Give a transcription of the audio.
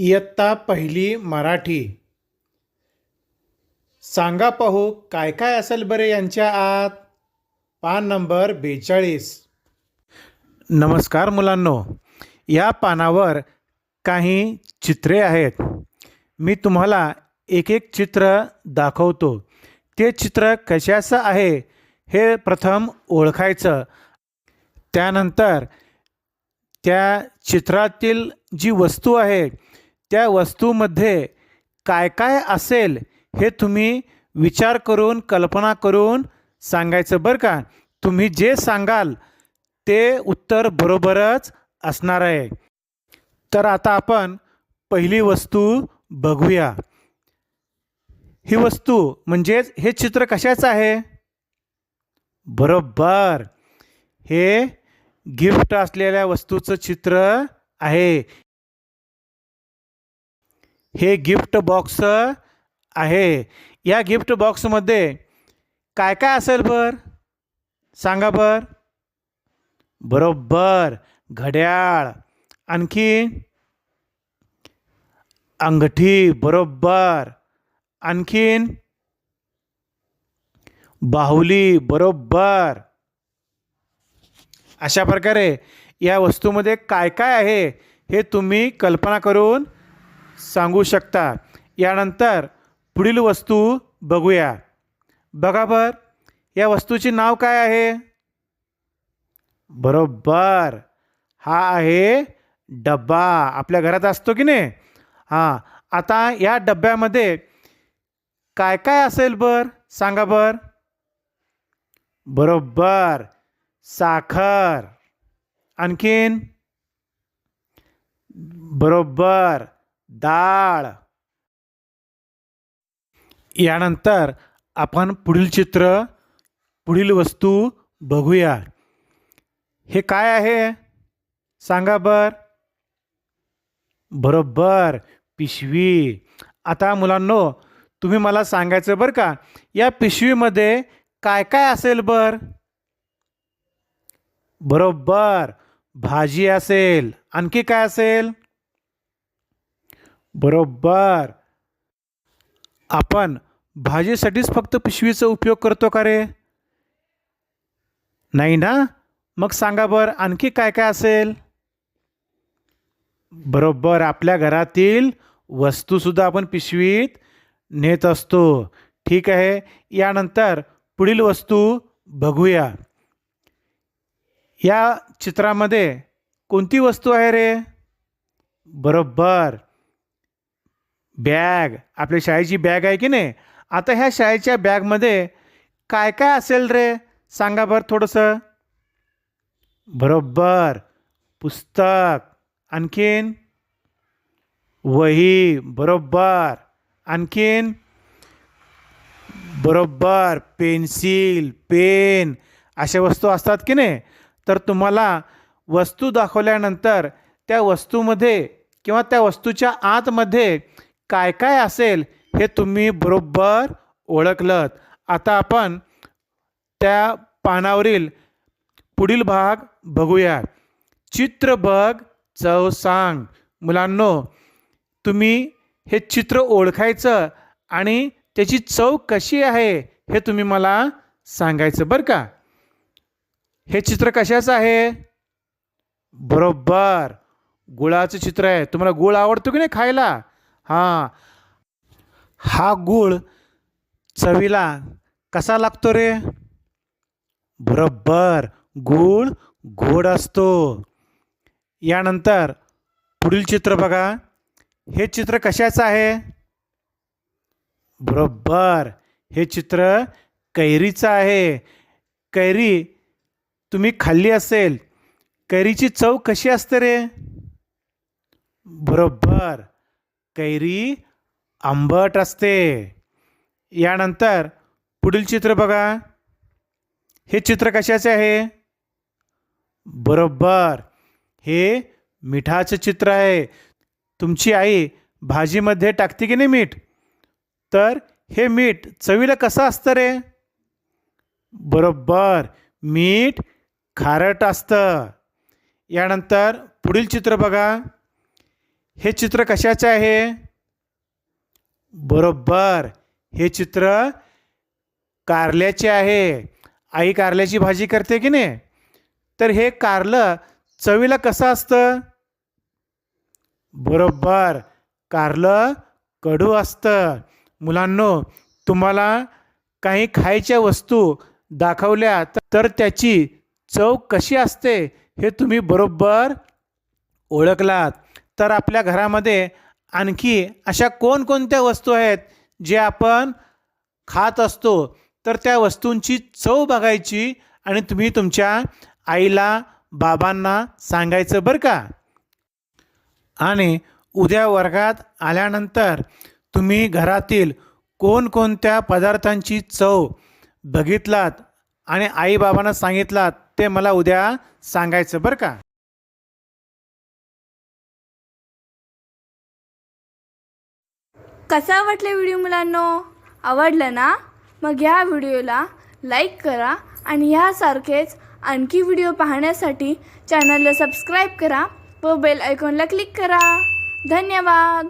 इयत्ता पहिली मराठी. सांगा पाहू काय काय असेल बरे यांच्या आत? पान नंबर बेचाळीस. नमस्कार मुलांनो या पानावर काही चित्रे आहेत. मी तुम्हाला एक एक चित्र दाखवतो. ते चित्र कशाचं आहे हे प्रथम ओळखायचं. त्यानंतर त्या चित्रातील जी वस्तू आहे त्या वस्तूमध्ये काय काय असेल हे तुम्ही विचार करून कल्पना करून सांगायचं बरं का? तुम्ही जे सांगाल ते उत्तर बरोबरच असणार आहे. तर आता आपण पहिली वस्तू बघूया. ही वस्तू म्हणजेच हे चित्र कशाचं आहे? बरोबर. हे गिफ्ट असलेल्या वस्तूचं चित्र आहे. हे गिफ्ट बॉक्स आहे. या गिफ्ट बॉक्समध्ये काय काय असेल बर? सांगा बर. बरोबर. घड्याळ. आणखी? अंगठी. बरोबर. आणखीन? बाहुली. बरोबर. अशा प्रकारे या वस्तूमध्ये काय काय आहे हे तुम्ही कल्पना करून सांगू शकता. यानंतर पुढील वस्तू बघूया. बघा बर या वस्तूचे नाव काय आहे? बरोबर. हा आहे डब्बा. आपल्या घरात असतो की नाही? हां. आता या डब्यामध्ये काय काय असेल बर? सांगा बर. बरोबर. साखर. आणखीन? बरोबर. डाळ. यानंतर आपण पुढील चित्र पुढील वस्तू बघूया. हे काय आहे? सांगा बर. बरोबर पिशवी. आता मुलांनो तुम्ही मला सांगायचं बरं का या पिशवीमध्ये काय काय असेल बर? बरोबर भाजी असेल. आणखी काय असेल? बरोबर. आपण भाजीसाठीच फक्त पिशवीचा उपयोग करतो का रे? नाही ना? मग सांगा बरं आणखी काय काय असेल? बरोबर आपल्या घरातील वस्तूसुद्धा आपण पिशवीत नेत असतो. ठीक आहे यानंतर पुढील वस्तू बघूया. या चित्रामध्ये कोणती वस्तू आहे रे? बरोबर. बॅग. आपल्या शाळेची बॅग आहे की नाही? आता ह्या शाळेच्या बॅगमध्ये काय काय असेल रे? सांगा बरं थोडंसं. बरोबर. पुस्तक. आणखीन? वही. बरोबर. आणखीन? बरोबर. Pencil pen. अशा वस्तू असतात की नाही? तर तुम्हाला वस्तू दाखवल्यानंतर त्या वस्तूमध्ये किंवा त्या वस्तूच्या आतमध्ये काय काय असेल हे तुम्ही बरोबर ओळखलं आता आपण त्या पानावरील पुढील भाग बघूया चित्र बघ चव सांग मुलांनो तुम्ही हे चित्र ओळखायचं आणि त्याची चव कशी आहे हे तुम्ही मला सांगायचं बरं का? हे चित्र कशाचं आहे? बरोबर. गुळाचं चित्र आहे. तुम्हाला गुळ आवडतो की नाही खायला? हां. हा गुळ चवीला कसा लागतो रे? बरोबर गूळ गोड असतो. यानंतर पुढील चित्र बघा. हे चित्र कशाचं आहे? बरोबर हे चित्र कैरीचं आहे. कैरी तुम्ही खाल्ली असेल कैरीची चव कशी असते रे? बरोबर. कैरी आंबट असते. यानंतर पुढील चित्र बघा. हे चित्र कशाचे आहे? बरोबर. हे मिठाचं चित्र आहे. तुमची आई भाजीमध्ये टाकते की नाही मीठ? तर हे मीठ चवीला कसं असतं रे? बरोबर. मीठ खारट असतं. यानंतर पुढील चित्र बघा. हे चित्र कशाचे आहे? बरोबर. हे चित्र कारल्याचे आहे. आई कारल्याची भाजी करते की नाही? तर हे कारलं चवीला कसं असतं? बरोबर. कारलं कडू असतं. मुलांनो तुम्हाला काही खायच्या वस्तू दाखवल्या तर त्याची चव कशी असते हे तुम्ही बरोबर ओळखलात. तर आपल्या घरामध्ये आणखी अशा कोणकोणत्या वस्तू आहेत जे आपण खात असतो? तर त्या वस्तूंची चव बघायची आणि तुम्ही तुमच्या आईला बाबांना सांगायचं बरं का? आणि उद्या वर्गात आल्यानंतर तुम्ही घरातील कोणकोणत्या पदार्थांची चव बघितलात आणि आईबाबांना सांगितलात ते मला उद्या सांगायचं बरं का? कसा वाटला व्हिडिओ मुलांनो? आवडलं ना? मग ह्या व्हिडिओला लाईक करा आणि ह्यासारखेच आणखी व्हिडिओ पाहण्यासाठी चॅनलला सबस्क्राईब करा व बेल आयकॉनला क्लिक करा. धन्यवाद!